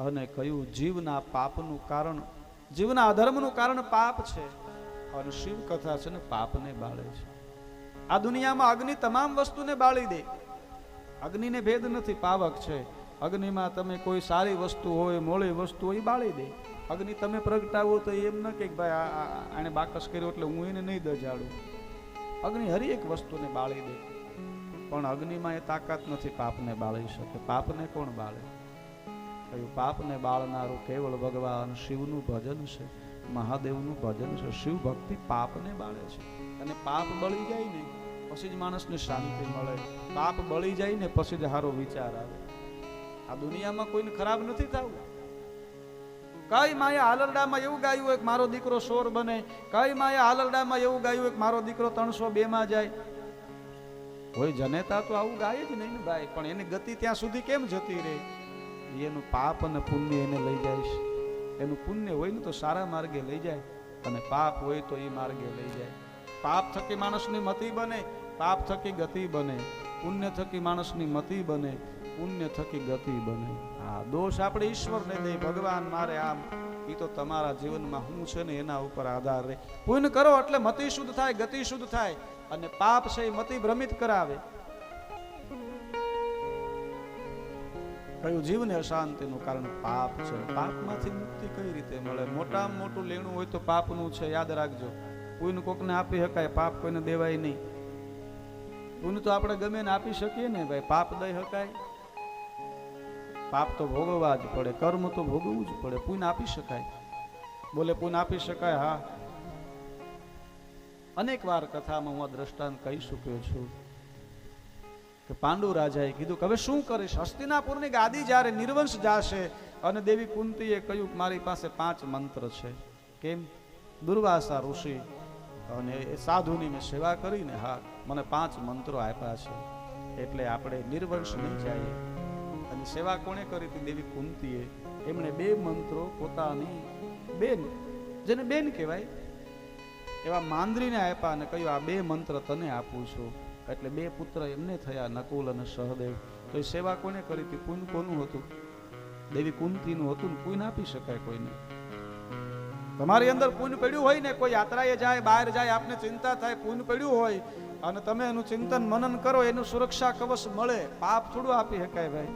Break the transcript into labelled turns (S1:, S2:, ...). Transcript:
S1: અને કહ્યું, જીવના પાપનું કારણ, જીવના અધર્મનું કારણ પાપ છે. અને શિવ કથા છે ને, પાપને બાળે છે. આ દુનિયામાં અગ્નિ તમામ વસ્તુને બાળી દે. અગ્નિને ભેદ નથી, પાવક છે. અગ્નિમાં તમે કોઈ સારી વસ્તુ હોય, મોળી વસ્તુ હોય, એ બાળી દે. અગ્નિ તમે પ્રગટાવો તો એમ ન કે ભાઈ, આ- આ બાકસ કર્યો એટલે હું એને નહીં દજાડું. અગ્નિ હરી એક વસ્તુને બાળી દે. પણ અગ્નિમાં એ તાકાત નથી, પાપને બાળી શકે. પાપને કોણ બાળે? કહ્યું પાપને બાળનારું કેવળ ભગવાન શિવનું ભજન છે, મહાદેવનું ભજન છે. શિવ ભક્તિ પાપને બાળે છે. અને પાપ બળી જાય ને, પછી જ માણસને શાંતિ મળે. પાપ બળી જાય ને, પછી જ સારો વિચાર આવે. આ દુનિયામાં કોઈને ખરાબ નથી થવું. કઈ માયા હાલરડામાં એવું ગાયું હોય મારો દીકરો સોર બને? કઈ માયા હાલરડામાં એવું ગાયું હોય મારો દીકરો ત્રણસો બે માં જાય? કોઈ જનેતા તો આવું ગાય જ નહીં ને ભાઈ, પણ એની ગતિ ત્યાં સુધી કેમ જતી રહે? એનું પાપ અને પુણ્ય એને લઈ જાય છે. એનું પુણ્ય હોય ને તો સારા માર્ગે લઈ જાય અને પાપ હોય તો એ માર્ગે લઈ જાય. પાપ થકી માણસની મતિ બને, પાપ થકી ગતિ બને. પુણ્ય થકી માણસની મતિ બને, પુણ્ય થકી ગતિ બને. હા દોષ આપણે ઈશ્વરને દે, ભગવાન મારે આમ. એ તો તમારા જીવનમાં હું છે ને એના ઉપર આધાર રહે. પુણ્ય કરો એટલે મતિ શુદ્ધ થાય, ગતિ શુદ્ધ થાય. અને પાપ છે એ મતિ ભ્રમિત કરાવે. કયું જીવને અશાંતિનું કારણ પાપ છે. પાપમાંથી મુક્તિ કઈ રીતે મળે? મોટામાં મોટું લેણું હોય તો પાપનું છે, યાદ રાખજો. કોઈને કોકને આપી શકાય, પાપ કોઈને દેવાય નહીં. કોઈને તો આપણે ગમે ને આપી શકીએ ને ભાઈ, પાપ દઈ શકાય. પાપ તો ભોગવવા જ પડે, કર્મ તો ભોગવવું જ પડે પુન આપી શકાય. બોલે પુન આપી શકાય, હા. અનેક વાર કથામાં હું આ દ્રષ્ટાંત કહી ચૂક્યો છું. કે પાંડુ રાજાએ કીધું કે હવે શું કરીશ? હસ્તિનાપુરની ગાદી જ્યારે નિર્વંશ જાશે અને દેવી કુંતીએ કહ્યું મારી પાસે પાંચ મંત્ર છે. કેમ? દુર્વાસા ઋષિ અને એ સાધુની મેં સેવા કરીને હા, મને પાંચ મંત્રો આપ્યા છે. એટલે આપણે નિર્વંશ નહીં જઈએ. અને સેવા કોણે કરી હતી? દેવી કુંતીએ. એમણે બે મંત્રો પોતાની બેન, જેને બેન કહેવાય, એવા માંદ્રીને આપ્યા અને કહ્યું, આ બે મંત્ર તને આપું છું. એટલે બે પુત્ર એમને થયા, નકુલ અને સહદેવ. તો એ સેવા કોને કરી? હતી પુન કોનું હતું? દેવી કુંતીનું હતું ને પુન આપી શકાય કોઈને? તમારી અંદર કુન પડ્યું હોય ને, કોઈ યાત્રાએ જાય, બહાર જાય, આપને ચિંતા થાય પુન પડ્યું હોય, અને તમે એનું ચિંતન મનન કરો, એનું સુરક્ષા કવચ મળે. પાપ થોડું આપી શકાય ભાઈ.